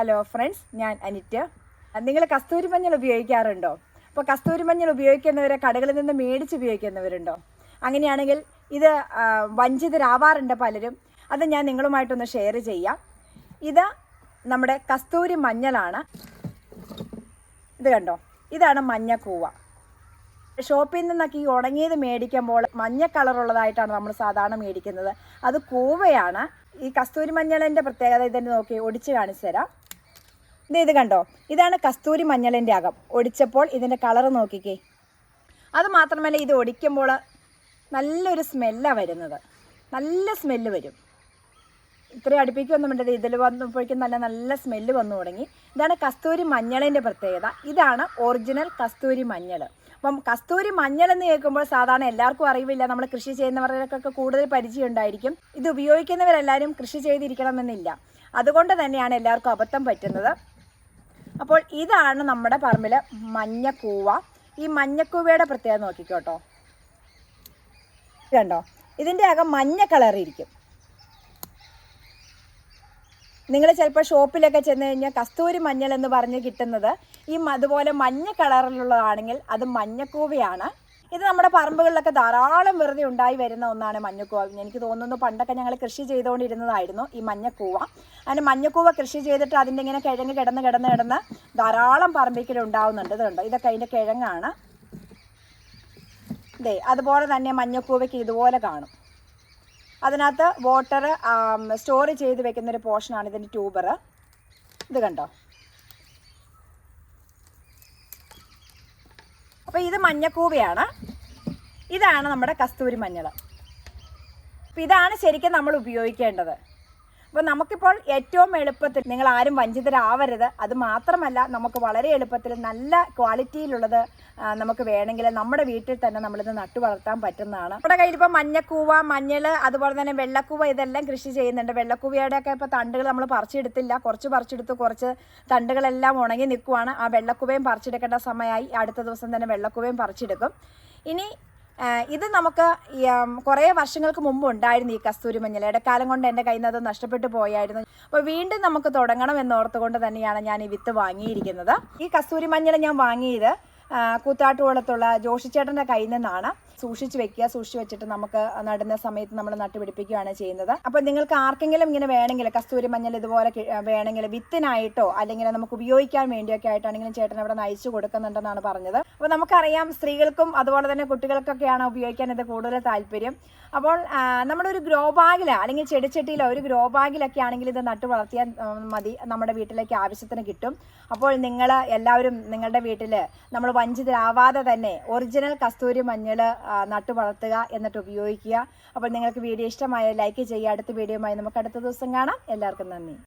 Hello friends ഞാൻ അനിറ്റ് നിങ്ങൾ കസ്തൂരി മഞ്ഞൾ ഉപയോഗിക്കാറുണ്ടോ? അപ്പോൾ കസ്തൂരി മഞ്ഞൾ ഉപയോഗിക്കുന്നവരെ കടകളിൽ നിന്ന് മേടിച്ച് ഉപയോഗിക്കുന്നവരുണ്ടോ? അങ്ങനെയാണെങ്കിൽ ഇത് വഞ്ചിതരാവാറുണ്ട് പലരും. അത് ഞാൻ നിങ്ങളുമായിട്ടൊന്ന് ഷെയർ ചെയ്യാം. ഇത് നമ്മുടെ കസ്തൂരി മഞ്ഞളാണ്. ഇത് കണ്ടോ? ഇതാണ് മഞ്ഞക്കൂവ ഷോപ്പിൽ നിന്നൊക്കെ ഈ ഉണങ്ങിയത് മേടിക്കുമ്പോൾ മഞ്ഞ കളറുള്ളതായിട്ടാണ് നമ്മൾ സാധാരണ മേടിക്കുന്നത്. അത് കൂവയാണ്. ഈ കസ്തൂരി മഞ്ഞളിന്റെ പ്രത്യേകത ഇതിന്റെ നോക്കി ഒടിച്ച് കാണിച്ചു തരാം. ഇത് കണ്ടോ? ഇതാണ് കസ്തൂരി മഞ്ഞളിന്റെ അകം. ഒടിച്ചപ്പോൾ ഇതിന്റെ കളറ് നോക്കിക്കേ. അത് മാത്രമല്ല ഇത് ഒടിക്കുമ്പോൾ നല്ലൊരു സ്മെല്ലാണ് വരുന്നത്. നല്ല സ്മെല്ല് വരും. ഇത്രയും അടുപ്പിക്കൊന്നും വേണ്ടത് ഇതിൽ വന്നപ്പോഴേക്കും നല്ല നല്ല സ്മെല്ല് വന്നു തുടങ്ങി. ഇതാണ് കസ്തൂരി മഞ്ഞളിന്റെ പ്രത്യേകത. ഇതാണ് ഒറിജിനൽ കസ്തൂരി മഞ്ഞൾ അപ്പം കസ്തൂരി മഞ്ഞൾ എന്ന് കേൾക്കുമ്പോൾ സാധാരണ എല്ലാവർക്കും അറിവില്ല. നമ്മൾ കൃഷി ചെയ്യുന്നവർക്കൊക്കെ കൂടുതൽ പരിചയം ഉണ്ടായിരിക്കും. ഇത് ഉപയോഗിക്കുന്നവരെല്ലാവരും കൃഷി ചെയ്തിരിക്കണമെന്നില്ല. അതുകൊണ്ട് തന്നെയാണ് എല്ലാവർക്കും അബദ്ധം പറ്റുന്നത്. അപ്പോൾ ഇതാണ് നമ്മുടെ പറമ്പിലെ മഞ്ഞക്കൂവ. ഈ മഞ്ഞക്കൂവയുടെ പ്രത്യേകത നോക്കിക്കോട്ടോ കണ്ടോ? ഇതിന്റെ അകം മഞ്ഞ കളറിയിരിക്കും നിങ്ങൾ ചിലപ്പോൾ ഷോപ്പിലൊക്കെ ചെന്ന് കഴിഞ്ഞാൽ കസ്തൂരി മഞ്ഞൾ എന്ന് പറഞ്ഞ് കിട്ടുന്നത് ഈ അതുപോലെ മഞ്ഞ കളറിലുള്ളതാണെങ്കിൽ അത് മഞ്ഞക്കൂവയാണ്. ഇത് നമ്മുടെ പറമ്പുകളിലൊക്കെ ധാരാളം വെറുതെ ഉണ്ടായി വരുന്ന ഒന്നാണ് മഞ്ഞക്കൂവ. എനിക്ക് തോന്നുന്നു പണ്ടൊക്കെ ഞങ്ങൾ കൃഷി ചെയ്തുകൊണ്ടിരുന്നതായിരുന്നു ഈ മഞ്ഞക്കൂവ. അതിന് മഞ്ഞക്കൂവ കൃഷി ചെയ്തിട്ട് അതിന്റെ ഇങ്ങനെ കിഴങ്ങ് കിടന്ന് കിടന്ന് കിടന്ന് ധാരാളം പറമ്പിക്കൽ ഉണ്ടാവുന്നുണ്ട്. ഇതുണ്ട് ഇതൊക്കെ അതിന്റെ കിഴങ്ങാണ്. ദേ അതുപോലെ തന്നെ മഞ്ഞക്കൂവയ്ക്ക് ഇതുപോലെ കാണും. അതിനകത്ത് വാട്ടർ സ്റ്റോർ ചെയ്ത് വെക്കുന്നൊരു പോർഷനാണ് ഇതിന്റെ ട്യൂബർ ഇത് കണ്ടോ? അപ്പോൾ ഇത് മഞ്ഞക്കൂവയാണ്. ഇതാണ് നമ്മുടെ കസ്തൂരി മഞ്ഞൾ അപ്പോൾ ഇതാണ് ശരിക്കും നമ്മൾ ഉപയോഗിക്കേണ്ടത്. അപ്പോൾ നമുക്കിപ്പോൾ ഏറ്റവും എളുപ്പത്തിൽ നിങ്ങൾ ആരും വഞ്ചിതരാവരുത്. അത് മാത്രമല്ല നമുക്ക് വളരെ എളുപ്പത്തിൽ നല്ല ക്വാളിറ്റിയിലുള്ളത് നമുക്ക് വേണമെങ്കിൽ നമ്മുടെ വീട്ടിൽ തന്നെ നമ്മളിത് നട്ടു വളർത്താൻ പറ്റുന്നതാണ്. നമ്മുടെ കയ്യിൽ ഇപ്പോൾ മഞ്ഞക്കൂവ മഞ്ഞൾ അതുപോലെ തന്നെ വെള്ളക്കൂവ ഇതെല്ലാം കൃഷി ചെയ്യുന്നുണ്ട്. വെള്ളക്കൂവയുടെ ഒക്കെ ഇപ്പോൾ തണ്ടുകൾ നമ്മൾ പറിച്ചെടുത്തില്ല. കുറച്ച് പറിച്ചെടുത്ത് കുറച്ച് തണ്ടുകളെല്ലാം ഉണങ്ങി നിൽക്കുവാണ്. ആ വെള്ളക്കൂവയും പറിച്ചെടുക്കേണ്ട സമയമായി. അടുത്ത ദിവസം തന്നെ വെള്ളക്കൂവയും പറിച്ചെടുക്കും. ഇനി ഇത് നമുക്ക് കുറേ വർഷങ്ങൾക്ക് മുമ്പ് ഉണ്ടായിരുന്നു ഈ കസ്തൂരി മഞ്ഞൾ. ഇടക്കാലം കൊണ്ട് എന്റെ കയ്യിൽ നിന്ന് അത് നഷ്ടപ്പെട്ടു പോയായിരുന്നു. അപ്പോൾ വീണ്ടും നമുക്ക് തുടങ്ങണം എന്നോർത്തുകൊണ്ട് തന്നെയാണ് ഞാൻ ഈ വിത്ത് വാങ്ങിയിരിക്കുന്നത്. ഈ കസ്തൂരി മഞ്ഞൾ ഞാൻ വാങ്ങിയത് കൂത്താട്ടുകുളത്തുള്ള ജോഷിച്ചേട്ടന്റെ കയ്യിൽ നിന്നാണ്. സൂക്ഷിച്ച് വെക്കുക സൂക്ഷിച്ച് വെച്ചിട്ട് നമുക്ക് നടുന്ന സമയത്ത് നമ്മൾ നട്ടുപിടിപ്പിക്കുകയാണ് ചെയ്യുന്നത്. അപ്പോൾ നിങ്ങൾക്ക് ആർക്കെങ്കിലും ഇങ്ങനെ വേണമെങ്കിൽ കസ്തൂരി മഞ്ഞൾ ഇതുപോലെ വേണമെങ്കിൽ വിത്തിനായിട്ടോ അല്ലെങ്കിൽ നമുക്ക് ഉപയോഗിക്കാൻ വേണ്ടിയൊക്കെ ആയിട്ടാണെങ്കിലും ചേട്ടൻ അവിടെ നയിച്ചു കൊടുക്കുന്നുണ്ടെന്നാണ് പറഞ്ഞത്. അപ്പോൾ നമുക്കറിയാം സ്ത്രീകൾക്കും അതുപോലെ തന്നെ കുട്ടികൾക്കൊക്കെയാണ് ഉപയോഗിക്കാൻ ഇത് കൂടുതൽ താല്പര്യം. അപ്പോൾ നമ്മുടെ ഒരു ഗ്രോ ബാഗില അല്ലെങ്കിൽ ചെടിച്ചട്ടിയിലോ ഒരു ഗ്രോ ബാഗിലൊക്കെ ആണെങ്കിൽ ഇത് നട്ടു വളർത്തിയാൽ മതി. നമ്മുടെ വീട്ടിലേക്ക് ആവശ്യത്തിന് കിട്ടും. അപ്പോൾ നിങ്ങൾ എല്ലാവരും നിങ്ങളുടെ വീട്ടിൽ നമ്മൾ വഞ്ചിതരാവാതെ തന്നെ ഒറിജിനൽ കസ്തൂരി മഞ്ഞൾ നട്ടു വളർത്തുക എന്നിട്ട് ഉപയോഗിക്കുക. അപ്പോൾ നിങ്ങൾക്ക് വീഡിയോ ഇഷ്ടമായ ലൈക്ക് ചെയ്യുക. അടുത്ത വീഡിയോയുമായി നമുക്ക് അടുത്ത ദിവസം കാണാം. എല്ലാവർക്കും നന്ദി.